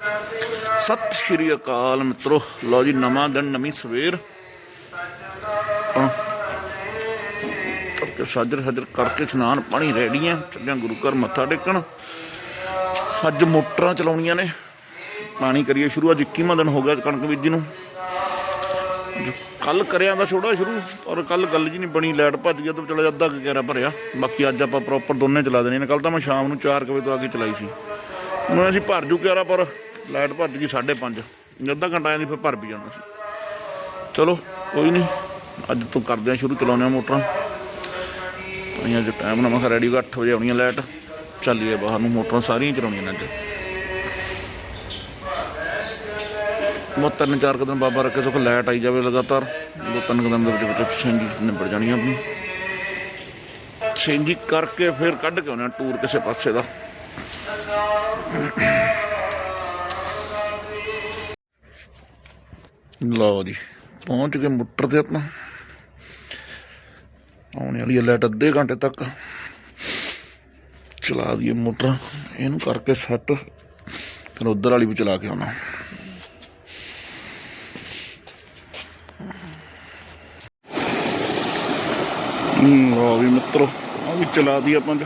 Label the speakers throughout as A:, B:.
A: ਸਤਿ ਸ਼੍ਰੀ ਅਕਾਲ ਮਿੱਤਰੋ। ਲਓ ਜੀ, ਨਵਾਂ ਦਿਨ, ਨਵੀਂ ਸਵੇਰ। ਤੇ ਸਾਜਰ ਹਜਰ ਕਰਕੇ ਇਸ਼ਨਾਨ ਪਾਣੀ ਰੈਡੀ ਚੱਲਿਆ ਗੁਰੂ ਘਰ ਮੱਥਾ ਟੇਕਣ। ਅੱਜ ਮੋਟਰਾਂ ਚਲਾਉਣੀਆਂ ਨੇ। ਪਾਣੀ ਕਰੀਏ ਸ਼ੁਰੂ। ਅੱਜ 21ਵਾਂ ਦਿਨ ਹੋ ਗਿਆ ਕਣਕ ਬੀਜੀ ਨੂੰ। ਕੱਲ ਕਰਿਆ ਦਾ ਛੋੜਾ ਸ਼ੁਰੂ ਪਰ ਕੱਲ ਗੱਲ ਜੀ ਨਹੀਂ ਬਣੀ। ਲਾਈਟ ਭੱਜ ਗਿਆ ਤਾਂ ਚਲਾ ਅੱਧਾ ਕੁ ਭਰਿਆ। ਬਾਕੀ ਅੱਜ ਆਪਾਂ ਪ੍ਰੋਪਰ ਦੋਨੇ ਚਲਾ ਦੇਣੇ ਨੇ। ਕੱਲ ਤਾਂ ਮੈਂ ਸ਼ਾਮ ਨੂੰ 4 ਵਜੇ ਤੋਂ ਆ ਕੇ ਚਲਾਈ ਸੀ। ਹੁਣ ਅਸੀਂ ਭਰ ਜੂ ਕੇਰਾ ਪਰ ਲਾਈਟ ਭੱਜ ਗਈ 5:30 ਅੱਧਾ ਘੰਟਾ ਆਂਦੀ ਫਿਰ ਭਰ ਵੀ ਜਾਣਾ ਸੀ। ਚਲੋ, ਕੋਈ ਨਹੀਂ ਅੱਜ ਤੋਂ ਕਰਦੇ ਆ ਸ਼ੁਰੂ, ਚਲਾਉਂਦੇ ਆ ਮੋਟਰਾਂ। ਅਸੀਂ ਅੱਜ ਟਾਈਮ ਨਾਲ ਮੈਂ ਕਿਹਾ ਰੈਡੀ 8 ਵਜੇ ਆਉਣੀ ਆ ਲਾਈਟ। ਚੱਲੀਏ ਬਾਹਰ ਨੂੰ, ਮੋਟਰਾਂ ਸਾਰੀਆਂ ਚਲਾਉਣੀਆਂ ਨੇ ਅੱਜ। ਬਹੁਤ ਤਿੰਨ ਚਾਰ ਕੁ ਦਿਨ ਬਾਬਾ ਰੱਖੇ ਸੁਖ, ਲਾਈਟ ਆਈ ਜਾਵੇ ਲਗਾਤਾਰ। ਦੋ ਤਿੰਨ ਕੁ ਦਿਨ ਦੇ ਵਿੱਚ ਵਿੱਚ ਸਿੰਜੀ ਨਿਬੜ ਜਾਣੀ ਆ ਆਪਣੀ। ਸਿੰਜੀ ਕਰਕੇ ਫਿਰ ਕੱਢ ਕੇ ਆਉਣਾ ਟੂਰ ਕਿਸੇ ਪਾਸੇ ਦਾ। ਲਓ ਜੀ, ਪਹੁੰਚ ਗਏ ਮੋਟਰ ਤੇ ਆਪਾਂ ਆਉਣੇ ਵਾਲੀ ਹੈ ਲਾਈਟ ਅੱਧੇ ਘੰਟੇ ਤੱਕ। ਚਲਾ ਦਈਏ ਮੋਟਰ, ਇਹਨੂੰ ਕਰਕੇ ਸੈੱਟ ਫਿਰ ਉਧਰ ਵਾਲੀ ਵੀ ਚਲਾ ਕੇ ਆਉਣਾ। ਹੂੰ, ਲਓ ਵੀ ਮਿੱਤਰੋ ਆ ਵੀ ਚਲਾ ਦੀ ਆਪਾਂ ਤੇ।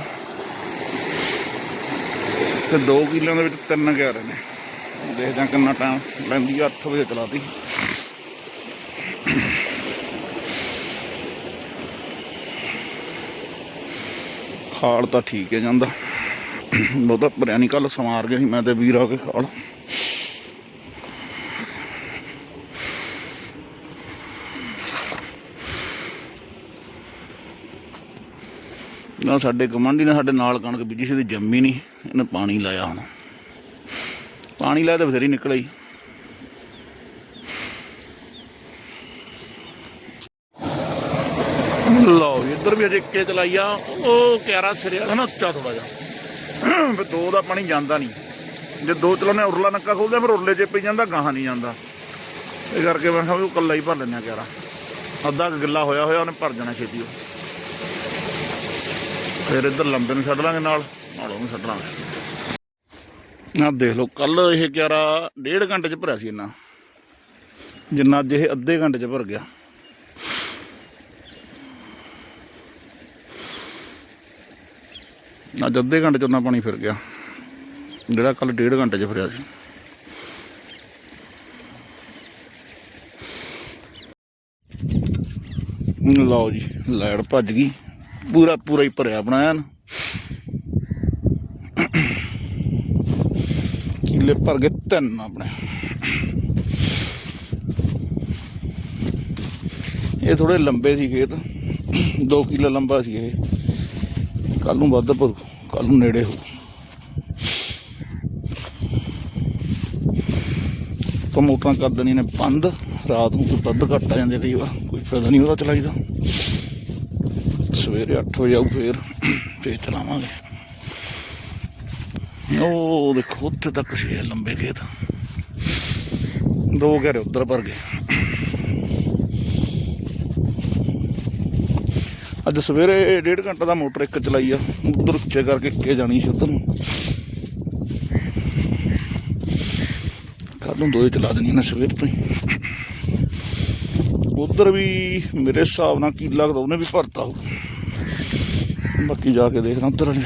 A: ਤੇ 2 ਕਿਲਿਆਂ ਦੇ ਵਿੱਚ ਤਿੰਨ ਕਹਿ ਰਹੇ ਨੇ। ਦੇਖਦੇ ਹਾਂ ਕਿੰਨਾ ਟਾਈਮ ਲੈਂਦੀ ਆ 8 ਵਜੇ ਚਲਾਤੀ ਖਾਲ ਤਾਂ ਠੀਕ ਹੈ ਜਾਂਦਾ। ਬਹੁਤਾ ਭਰਿਆ ਨਹੀਂ ਕੱਲ ਸਮਾਰ ਗਿਆ ਸੀ, ਮੈਂ ਤੇ ਵੀਰ ਆ ਕੇ ਖਾਲ। ਨਾ ਸਾਡੇ ਗਵਾਂਢੀ ਨੇ ਸਾਡੇ ਨਾਲ ਕਣਕ ਬੀਜੀ ਸੀ, ਤੇ ਜੰਮੀ ਨਹੀਂ ਇਹਨੇ ਪਾਣੀ ਲਾਇਆ ਹੁਣ। ਪਾਣੀ ਲਾਇਆ ਤਾਂ ਬਥੇਰੀ ਨਿਕਲ ਆਈ। ਲਓ। ਵੀ ਵੀ ਅਜੇ ਇੱਕੇ ਚਲਾਈ ਆ, ਉਹ ਕਿਆਰਾ ਸਿਰੇ ਵਾਲਾ ਨਾ ਉੱਚਾ ਥੋੜਾ ਜਿਹਾ। ਫਿਰ ਦੋ ਦਾ ਪਾਣੀ ਜਾਂਦਾ ਨਹੀਂ। ਜੇ ਦੋ ਚਲਾਉਣੇ ਉਰਲਾ ਨੱਕਾ ਖੋਲਦੇ ਫਿਰ ਉਰਲੇ 'ਚ ਪਈ ਜਾਂਦਾ, ਗਾਹਾਂ ਨਹੀਂ ਜਾਂਦਾ। ਇਹ ਕਰਕੇ ਮੈਂ ਕਿਹਾ ਉਹ ਕੱਲਾ ਹੀ ਭਰ ਲੈਂਦੇ ਕਿਆਰਾ। ਅੱਧਾ ਗਿੱਲਾ ਹੋਇਆ ਹੋਇਆ, ਉਹਨੇ ਭਰ ਜਾਣਾ ਛੇਤੀ ਉਹ। ਫਿਰ ਇੱਧਰ ਲੰਬੇ ਨੂੰ ਛੱਡ ਲਾਂਗੇ ਨਾਲ ਨਾਲ ਉਹਨੂੰ ਛੱਡ ਲਾਂਗੇ। ਆ ਦੇਖ ਲਓ ਕੱਲ ਇਹ ਕਿਆਰਾ ਡੇਢ ਘੰਟੇ ਚ ਭਰਿਆ ਸੀ ਇਹਨਾਂ ਜਿੰਨਾ ਅੱਜ ਇਹ ਅੱਧੇ ਘੰਟੇ ਚ ਭਰ ਗਿਆ। ਅੱਜ ਅੱਧੇ ਘੰਟੇ ਚ ਉਹਨਾਂ ਪਾਣੀ ਫਿਰ ਗਿਆ। ਜਿਹੜਾ ਕੱਲ ਡੇਢ ਘੰਟੇ ਚ ਫਿਰਿਆ ਸੀ। ਲਓ ਜੀ, ਲਾਈਟ ਭੱਜ ਗਈ। ਪੂਰਾ ਪੂਰਾ ਹੀ ਭਰਿਆ ਬਣਾਇਆ ਨਾ। ਕਿੱਲੇ ਭਰ ਗਏ ਤਿੰਨ ਆਪਣੇ। ਇਹ ਥੋੜੇ ਲੰਬੇ ਸੀ ਖੇਤ। 2 ਕਿੱਲੇ ਲੰਬਾ ਸੀ ਇਹ। ਕੱਲ ਨੂੰ ਵੱਧ ਭਰੂ ਕੱਲ ਨੂੰ ਨੇੜੇ ਹੋ ਤਾਂ ਮੋਟਰਾਂ ਕਰ ਦੇਣੀਆਂ ਨੇ ਬੰਦ, ਰਾਤ ਨੂੰ ਕੋਈ ਵੱਧ ਘੱਟ ਆ ਜਾਂਦੇ ਕਈ ਵਾਰ, ਕੋਈ ਫਾਇਦਾ ਨਹੀਂ ਉਹਦਾ ਚਲਾਈਦਾ ਸਵੇਰੇ 8 ਵਜੇ ਆਉ ਫੇਰ ਫੇਰ ਚਲਾਵਾਂਗੇ। ਉਹ ਦੇਖੋ, ਉੱਥੇ ਤੱਕ ਸੀ ਇਹ ਲੰਬੇ ਖੇਤ। ਦੋ ਘਰੇ ਉੱਧਰ ਭਰ ਗਏ। ਅੱਜ ਸਵੇਰੇ ਡੇਢ ਘੰਟਾ ਦਾ ਮੋਟਰ ਇੱਕ ਚਲਾਈ ਆ, ਉਧਰ ਉੱਚੇ ਕਰਕੇ ਇੱਕੇ ਜਾਣੀ ਸੀ ਉਧਰ ਨੂੰ। ਕੱਲ ਨੂੰ ਦੋਏ ਚਲਾ ਦੇਣੀ ਨਾ ਸਵੇਰ ਤੋਂ ਉਧਰ ਵੀ ਮੇਰੇ ਹਿਸਾਬ ਨਾਲ ਕੀ ਲੱਗਦਾ ਉਹਨੇ ਵੀ ਭਰਤਾ ਹੋ ਬਾਕੀ ਜਾ ਕੇ ਦੇਖਦਾ ਉਧਰ ਵਾਲੇ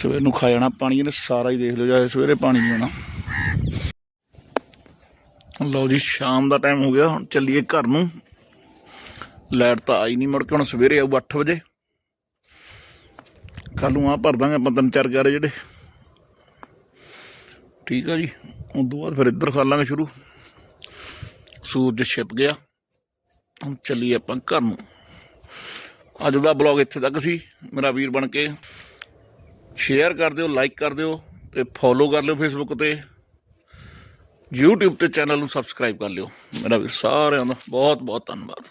A: ਸਵੇਰ ਨੂੰ ਖਾ ਜਾਣਾ, ਪਾਣੀ ਇਹਨੇ ਸਾਰਾ ਹੀ ਦੇਖ ਲਿਓ, ਜਾ ਸਵੇਰੇ ਪਾਣੀ ਨਹੀਂ ਆਉਣਾ। ਲਓ ਜੀ, ਸ਼ਾਮ ਦਾ ਟਾਈਮ ਹੋ ਗਿਆ, ਹੁਣ ਚੱਲੀਏ ਘਰ ਨੂੰ। ਲਾਈਟ ਤਾਂ ਆਈ ਨਹੀਂ ਮੁੜ ਕੇ, ਹੁਣ ਸਵੇਰੇ ਆਊ 8 ਵਜੇ। ਕੱਲ ਨੂੰ ਆ ਭਰ ਦਾਂਗੇ ਆਪਾਂ, ਤਿੰਨ ਚਾਰ ਗਾਰੇ ਜਿਹੜੇ। ਠੀਕ ਆ ਜੀ ਉਸ ਤੋਂ ਬਾਅਦ ਫਿਰ ਇੱਧਰ ਕਰ ਲਾਂਗੇ ਸ਼ੁਰੂ। ਸੂਰਜ ਛਿਪ ਗਿਆ। ਹੁਣ ਚੱਲੀਏ ਆਪਾਂ ਘਰ ਨੂੰ। ਅੱਜ ਦਾ ਬਲੌਗ ਇੱਥੇ ਤੱਕ ਸੀ, ਮੇਰਾ ਵੀਰ ਬਣ ਕੇ। ਸ਼ੇਅਰ ਕਰ ਦਿਓ ਲਾਈਕ ਕਰ ਦਿਓ ਤੇ ਫੋਲੋ ਕਰ ਲਿਓ ਫੇਸਬੁੱਕ ਤੇ। YouTube ਤੇ ਚੈਨਲ ਨੂੰ ਸਬਸਕ੍ਰਾਈਬ ਕਰ ਲਿਓ। ਮੇਰਾ ਵੀ ਸਾਰਿਆਂ ਦਾ ਬਹੁਤ ਬਹੁਤ ਧੰਨਵਾਦ।